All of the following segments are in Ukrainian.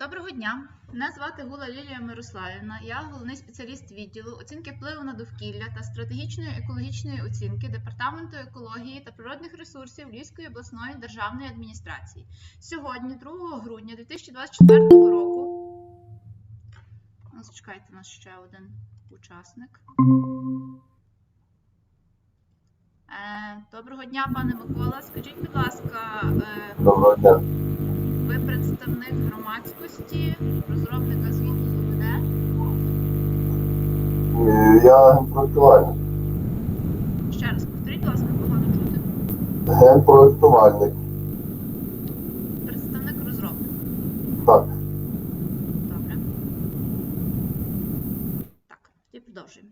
Доброго дня! Мене звати Гула Лілія Мирославівна. Я головний спеціаліст відділу оцінки впливу на довкілля та стратегічної екологічної оцінки Департаменту екології та природних ресурсів Львівської обласної державної адміністрації. Сьогодні, 2 грудня 2024 року. Зачекайте, нас ще один учасник. Е, Доброго дня, пане Микола. Скажіть, будь ласка, е, Доброго дня. Представник громадськості, розробника звіту ЗУВД. Е, Я генпроектувальник. Ще раз повторіть, будь ласка, погано чути. Генпроектувальник. Представник розробника. Так. Добре. Так, тоді продовжуємо.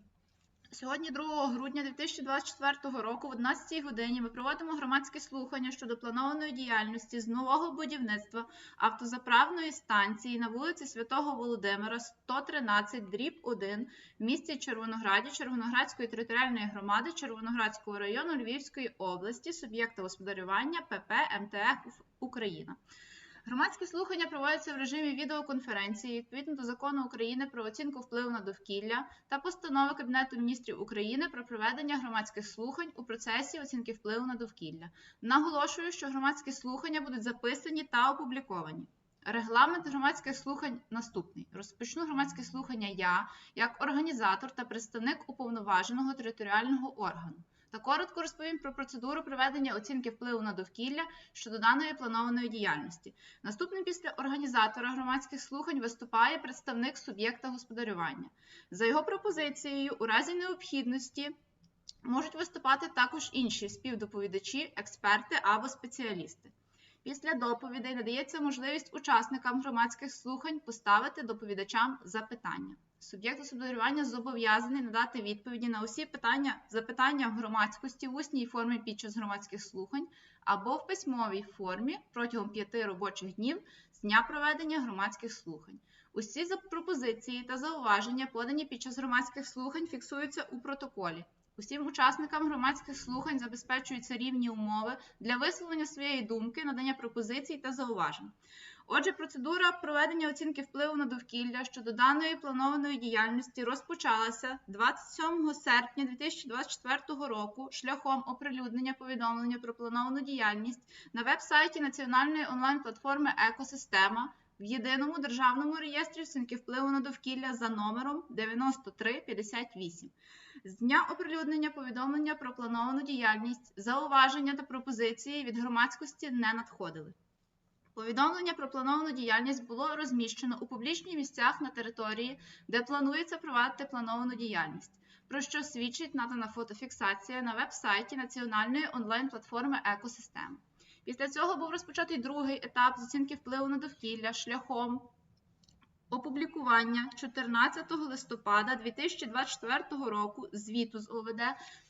Сьогодні, 2 грудня 2024 року, в 11 годині, ми проводимо громадське слухання щодо планованої діяльності з нового будівництва автозаправної станції на вулиці Святого Володимира, 113, дріб 1, в місті Червонограді, Червоноградської територіальної громади, Червоноградського району Львівської області, суб'єкта господарювання ПП МТФ Україна. Громадські слухання проводяться в режимі відеоконференції відповідно до закону України про оцінку впливу на довкілля та постанови Кабінету міністрів України про проведення громадських слухань у процесі оцінки впливу на довкілля. Наголошую, що громадські слухання будуть записані та опубліковані. Регламент громадських слухань наступний: розпочну громадське слухання я як організатор та представник уповноваженого територіального органу. Та коротко розповім про процедуру проведення оцінки впливу на довкілля щодо даної планованої діяльності. Наступним після організатора громадських слухань виступає представник суб'єкта господарювання. За його пропозицією, у разі необхідності можуть виступати також інші співдоповідачі, експерти або спеціалісти. Після доповідей надається можливість учасникам громадських слухань поставити доповідачам запитання. Суб'єкт господарювання зобов'язаний надати відповіді на усі питання запитання в громадськості в усній формі під час громадських слухань або в письмовій формі протягом п'яти робочих днів з дня проведення громадських слухань. Усі пропозиції та зауваження, подані під час громадських слухань, фіксуються у протоколі. Усім учасникам громадських слухань забезпечуються рівні умови для висловлення своєї думки, надання пропозицій та зауважень. Отже, процедура проведення оцінки впливу на довкілля щодо даної планованої діяльності розпочалася 27 серпня 2024 року шляхом оприлюднення повідомлення про плановану діяльність на веб-сайті національної онлайн-платформи Екосистема в єдиному державному реєстрі оцінки впливу на довкілля за номером 9358. З дня оприлюднення повідомлення про плановану діяльність, зауваження та пропозиції від громадськості не надходили. Повідомлення про плановану діяльність було розміщено у публічних місцях на території, де планується провадити плановану діяльність, про що свідчить надана фотофіксація на веб-сайті національної онлайн-платформи Екосистема. Після цього був розпочатий другий етап з оцінки впливу на довкілля шляхом опублікування 14 листопада 2024 року звіту з ОВД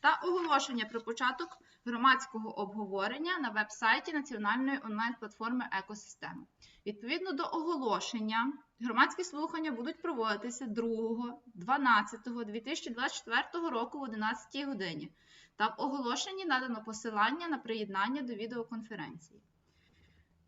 та оголошення про початок громадського обговорення на веб-сайті національної онлайн-платформи Екосистема. Відповідно до оголошення, громадські слухання будуть проводитися 2.12.2024 року в 11 годині. Та в оголошенні надано посилання на приєднання до відеоконференції.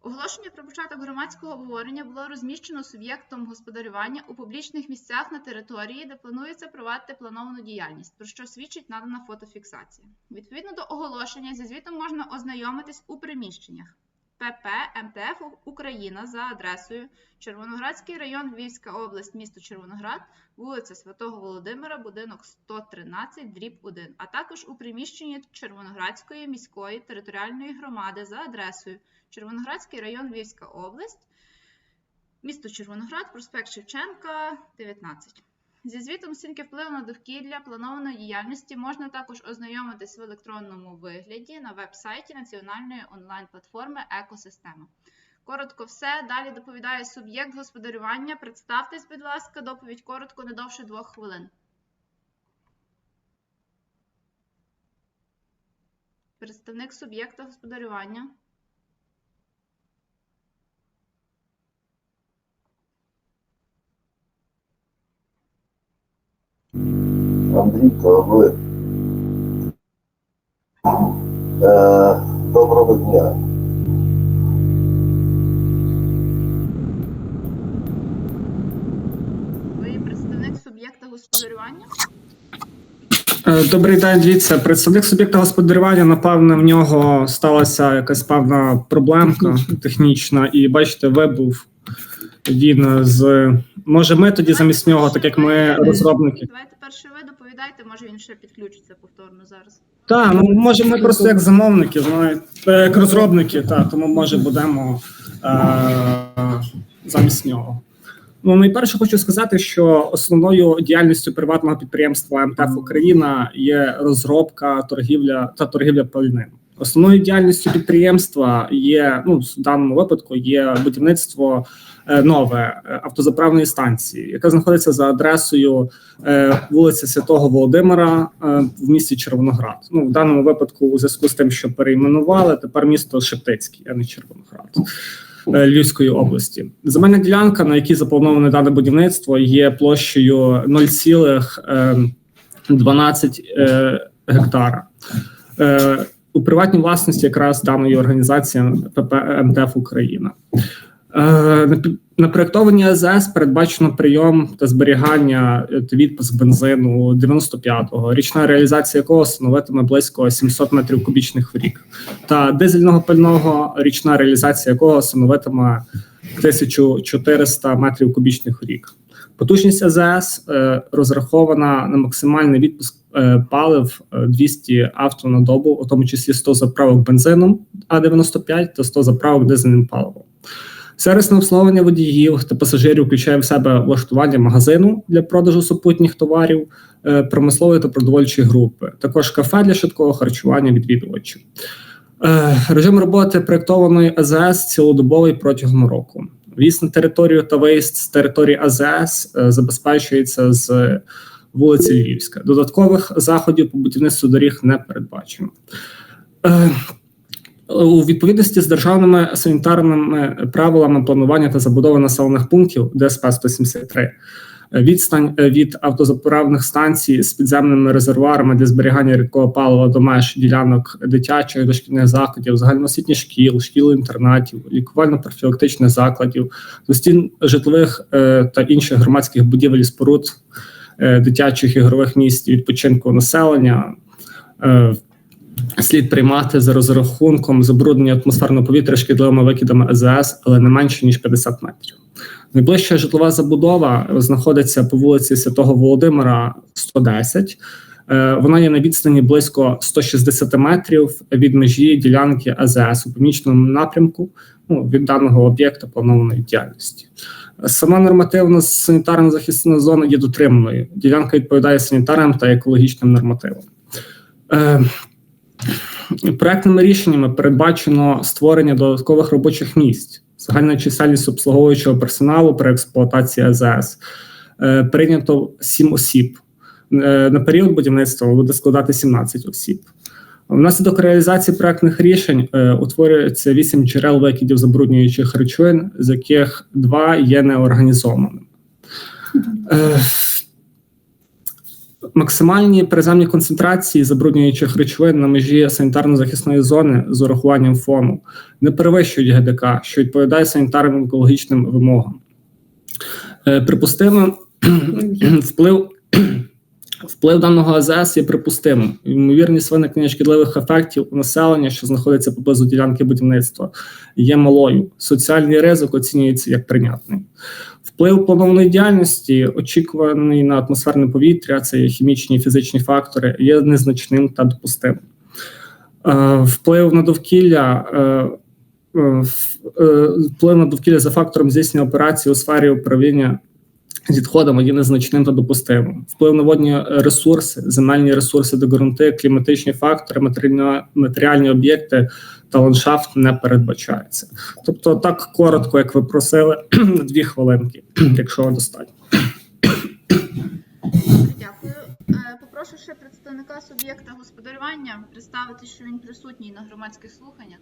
Оголошення про початок громадського обговорення було розміщено суб'єктом господарювання у публічних місцях на території, де планується провадити плановану діяльність, про що свідчить надана фотофіксація. Відповідно до оголошення, зі звітом можна ознайомитись у приміщеннях ПП МТФ Україна за адресою Червоноградський район, Львівська область, місто Червоноград, вулиця Святого Володимира, будинок 113, дріб 1, а також у приміщенні Червоноградської міської територіальної громади за адресою Червоноградський район, Львівська область, місто Червоноград, проспект Шевченка, 19. Зі звітом оцінки впливу на довкілля планованої діяльності можна також ознайомитись в електронному вигляді на веб-сайті національної онлайн-платформи Екосистема. Коротко все. Далі доповідає суб'єкт господарювання. Представтесь, будь ласка, доповідь коротко, не довше двох хвилин. Представник суб'єкта господарювання. Андрій, то ви е, доброго дня. Ви представник суб'єкта господарювання? Е, добрий день, дивіться. Представник суб'єкта господарювання, напевно, в нього сталася якась певна проблемка технічна, і бачите, вибув він з. Може, ми тоді замість нього, так як ми розробники. Давайте перше ви доповідайте, може він ще підключиться повторно зараз. Так, ну може, ми просто як замовники, знаєте, як розробники, так, тому може будемо е- замість нього. Ну, найперше хочу сказати, що основною діяльністю приватного підприємства МТФ Україна є розробка, торгівля та торгівля пальним. Основною діяльністю підприємства є ну в даному випадку є будівництво нове е, автозаправної станції, яка знаходиться за адресою е, вулиця Святого Володимира е, в місті Червоноград. Ну в даному випадку, у зв'язку з тим, що перейменували, тепер місто Шептицький, а не Червоноград. е, Львівської області земельна ділянка, на якій заплановане дане будівництво, є площею 0,12 е, гектара. Е, у приватній власності якраз даної організації ПП МТФ Україна. Е, на проєктованій АЗС передбачено прийом та зберігання е, та відпуск бензину 95-го, річна реалізація якого становитиме близько 700 метрів кубічних в рік, та дизельного пального, річна реалізація якого становитиме 1400 метрів кубічних в рік. Потужність АЗС е, розрахована на максимальний відпуск палив е, 200 авто на добу, у тому числі 100 заправок бензином А95 та 100 заправок дизельним паливом. Сервісне обслуговування водіїв та пасажирів включає в себе влаштування магазину для продажу супутніх товарів, е, промислової та продовольчої групи, також кафе для швидкого харчування відвідувачів. Е, Режим роботи проєктованої АЗС цілодобовий протягом року. В'їзд на територію та виїзд з території АЗС е, забезпечується з вулиці Львівська. Додаткових заходів по будівництву доріг не передбачено. У відповідності з державними санітарними правилами планування та забудови населених пунктів ДСП 173 е, відстань е, від автозаправних станцій з підземними резервуарами для зберігання рідкого палива до меж ділянок дитячих дошкільних закладів, загальноосвітніх шкіл, шкіл інтернатів, лікувально-профілактичних закладів, до стін житлових е, та інших громадських будівель і споруд е, дитячих ігрових місць відпочинку населення. е, Слід приймати за розрахунком забруднення атмосферного повітря шкідливими викидами АЗС, але не менше ніж 50 метрів. Найближча житлова забудова знаходиться по вулиці Святого Володимира, 110. Е, Вона є на відстані близько 160 метрів від межі ділянки АЗС у північному напрямку ну, від даного об'єкта планованої діяльності. Сама нормативна санітарна захисна зона є дотриманою. Ділянка відповідає санітарним та екологічним нормативам. Проектними рішеннями передбачено створення додаткових робочих місць, загальна чисельність обслуговуючого персоналу при експлуатації АЗС. Е, Прийнято 7 осіб. Е, На період будівництва буде складати 17 осіб. Внаслідок реалізації проектних рішень е, утворюється 8 джерел викидів забруднюючих речовин, з яких два є неорганізованими. Максимальні приземні концентрації забруднюючих речовин на межі санітарно-захисної зони з урахуванням фону не перевищують ГДК, що відповідає санітарним екологічним вимогам. Е, Припустимо вплив. Вплив даного АЗС є припустимим. Ймовірність виникнення шкідливих ефектів у населення, що знаходиться поблизу ділянки будівництва, є малою. Соціальний ризик оцінюється як прийнятний. Вплив планованої діяльності, очікуваний на атмосферне повітря, це є хімічні і фізичні фактори, є незначним та допустимим. Е, Вплив на довкілля. е, е, Вплив на довкілля за фактором здійснення операції у сфері управління з відходами є незначним та допустимим. Вплив на водні ресурси, земельні ресурси до ґрунти, кліматичні фактори, матеріальні, об'єкти та ландшафт не передбачається. Тобто, так коротко, як ви просили, дві хвилинки, якщо достатньо. Дякую. Е, Попрошу ще представника суб'єкта господарювання представити, що він присутній на громадських слуханнях.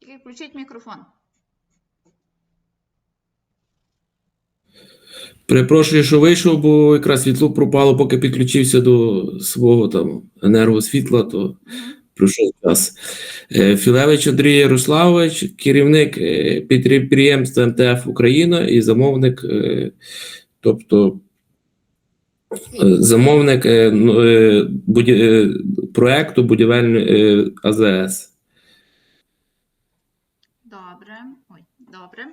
Тільки включіть мікрофон. Перепрошую, що вийшов, бо якраз світло пропало, поки підключився до свого там енергосвітла, то пройшов час. Е, Філевич Андрій Ярославович, керівник е, підприємства МТФ Україна і замовник, е, тобто Замовник ну, проекту будівельної АЗС. Добре. Ой, добре.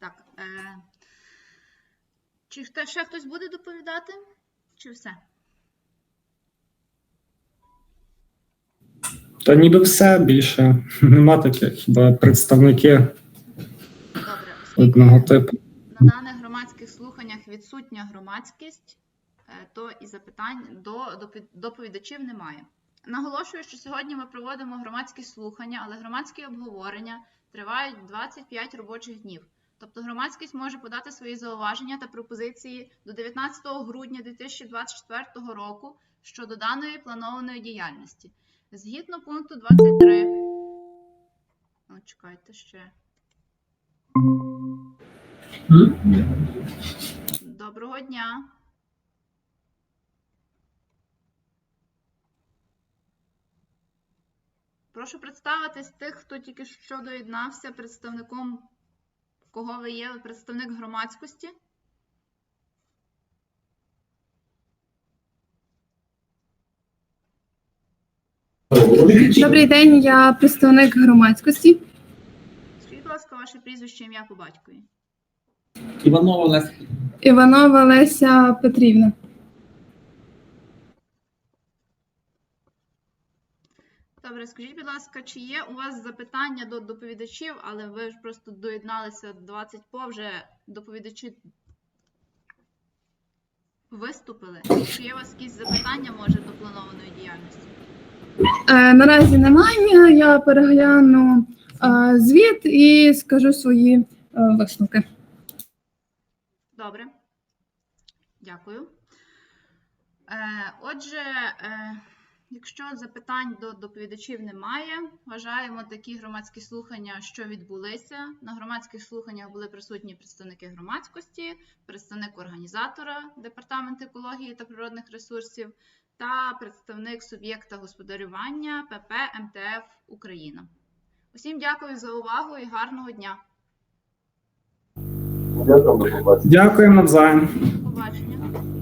Так. Е... Чи ще хтось буде доповідати? Чи все? Та ніби все більше нема таких хіба представники Добре. Одного типу. на даних громадських слуханнях відсутня громадськість, е, то і запитань до доповідачів немає. Наголошую, що сьогодні ми проводимо громадські слухання, але громадські обговорення тривають 25 робочих днів. Тобто громадськість може подати свої зауваження та пропозиції до 19 грудня 2024 року щодо даної планованої діяльності. Згідно пункту 23. О, чекайте ще. Доброго дня. Прошу представитись тих, хто тільки що доєднався представником, кого ви є, представник громадськості. Добрий день, я представник громадськості. Скажіть, будь ласка, ваше прізвище, ім'я по батькові. Іванова Леся. Іванова Леся Петрівна. Добре, скажіть, будь ласка, чи є у вас запитання до доповідачів, але ви ж просто доєдналися 20 по вже доповідачі виступили. Чи є у вас якісь запитання, може, до планованої діяльності? Е, наразі немає. Я перегляну е, звіт і скажу свої е, висновки. Добре. Дякую. Е, отже, е, якщо запитань до доповідачів немає, вважаємо такі громадські слухання, що відбулися. На громадських слуханнях були присутні представники громадськості, представник організатора Департамент екології та природних ресурсів та представник суб'єкта господарювання ПП МТФ Україна. Усім дякую за увагу і гарного дня. Дякую, до побачення. Дякуємо навзаєм. Побачення.